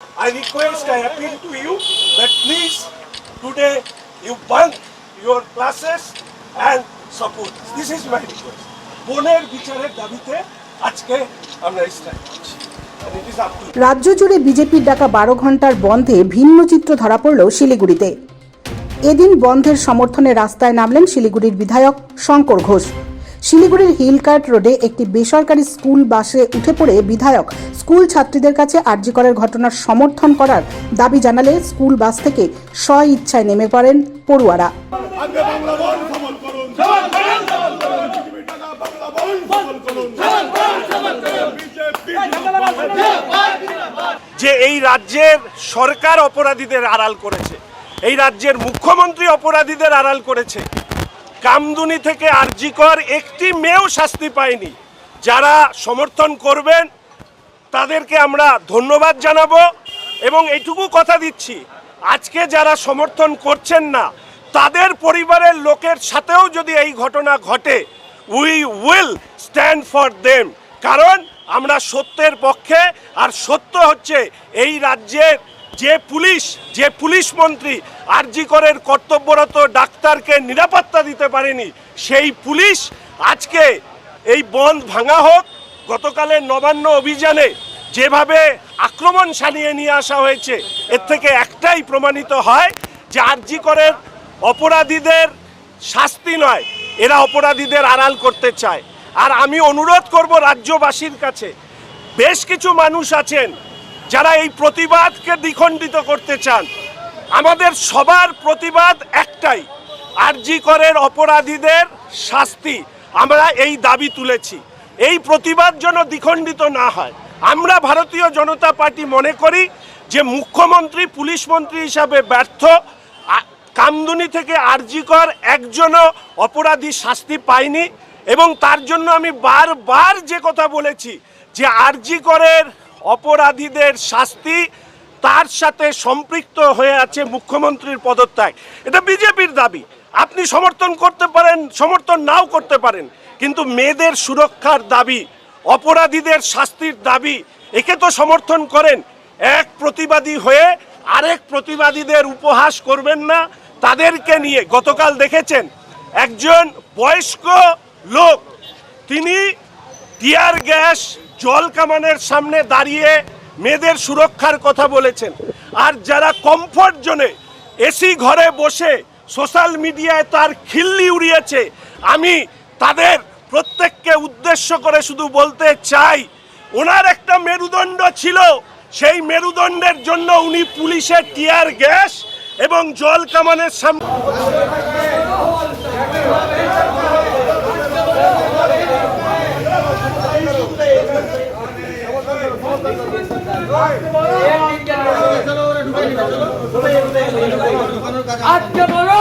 I request, I appeal to you that please today you bunk your classes and support. This is my request. বোনের বিচারের দাবিতে আজকে আমরা strike. রাজ্য জুড়ে বিজেপির ডাকা বারো ঘণ্টার বন্ধে ভিন্ন চিত্র ধরা পড়ল শিলিগুড়িতে এদিন বন্ধের সমর্থনে রাস্তায় নামলেন শিলিগুড়ির বিধায়ক শঙ্কর ঘোষ শিলিগুড়ির হিলকার্ট রোডে একটি বেসরকারি স্কুল বাসে উঠে পড়ে বিধায়ক স্কুল ছাত্রীদের কাছে আর্যিকরের ঘটনার সমর্থন করার দাবি জানালে স্কুল বাস থেকে স্ব ইচ্ছায় নেমে পড়েন পড়ুয়ারা। যে এই রাজ্যের সরকার অপরাধীদের আড়াল করেছে এই রাজ্যের মুখ্যমন্ত্রী অপরাধীদের আড়াল করেছে কামদুনি থেকে আরজিকর একটি মেয়েও শাস্তি পায়নি। যারা সমর্থন করবেন, তাদেরকে আমরা ধন্যবাদ জানাব এবং এইটুকু কথা দিচ্ছি। আজকে যারা সমর্থন করছেন না, তাদের পরিবারের লোকের সাথেও যদি এই ঘটনা ঘটে we will stand for them কারণ আমরা সত্যের পক্ষে, আর সত্য হচ্ছে এই রাজ্যের যে পুলিশ যে পুলিশ মন্ত্রী আরজিকরের কর্তব্যরত ডাক্তারকে নিরাপত্তা দিতে পারেনি, সেই পুলিশ আজকে এই বন্ধ ভাঙা হোক, গতকালের নবান্ন অভিযানে যেভাবে আক্রমণ সানিয়ে নিয়ে আসা হয়েছে, এর থেকে একটাই প্রমাণিত হয় যে আরজিকরের অপরাধীদের শাস্তি নয়, এরা অপরাধীদের আড়াল করতে চায়। আর আমি অনুরোধ করব রাজ্যবাসীর কাছে, বেশ কিছু মানুষ আছেন যারা এই প্রতিবাদকে দ্বিখণ্ডিত করতে চান, আমাদের সবার প্রতিবাদ একটাই, আরজি করের অপরাধীদের শাস্তি। আমরা এই দাবি তুলেছি। এই প্রতিবাদ যেন দ্বিখণ্ডিত না হয়। আমরা ভারতীয় জনতা পার্টি মনে করি যে মুখ্যমন্ত্রী, পুলিশ মন্ত্রী হিসাবে ব্যর্থ। কামদুনি থেকে আরজিকর একজনও অপরাধী শাস্তি পায়নি। এবং তার জন্য আমি বারবার যে কথা বলেছি যে আরজিকরের অপরাধীদের শাস্তি তার সাথে সম্পৃক্ত হয়ে আছে মুখ্যমন্ত্রীর পদত্যাগ। এটা বিজেপির দাবি। আপনি সমর্থন করতে পারেন, সমর্থন নাও করতে পারেন, কিন্তু মেয়েদের সুরক্ষার দাবি, অপরাধীদের শাস্তির দাবি, একে তো সমর্থন করেন। এক প্রতিবাদী হয়ে আরেক প্রতিবাদীদের উপহাস করবেন না। তাদেরকে নিয়ে গতকাল দেখেছেন, একজন বয়স্ক লোক, তিনি টিয়ার গ্যাস জল কামানের সামনে দাঁড়িয়ে মেয়েদের সুরক্ষার কথা বলেছেন। আর যারা কমফর্ট জোনে এসি ঘরে বসে সোশ্যাল মিডিয়ায় তার খিল্লি উড়িয়েছে, আমি তাদের প্রত্যেককে উদ্দেশ্য করে শুধু বলতে চাই, ওনার একটা মেরুদণ্ড ছিল, সেই মেরুদণ্ডের জন্য উনি পুলিশের টিয়ার গ্যাস এবং জল কামানের সামনে আজকে বড়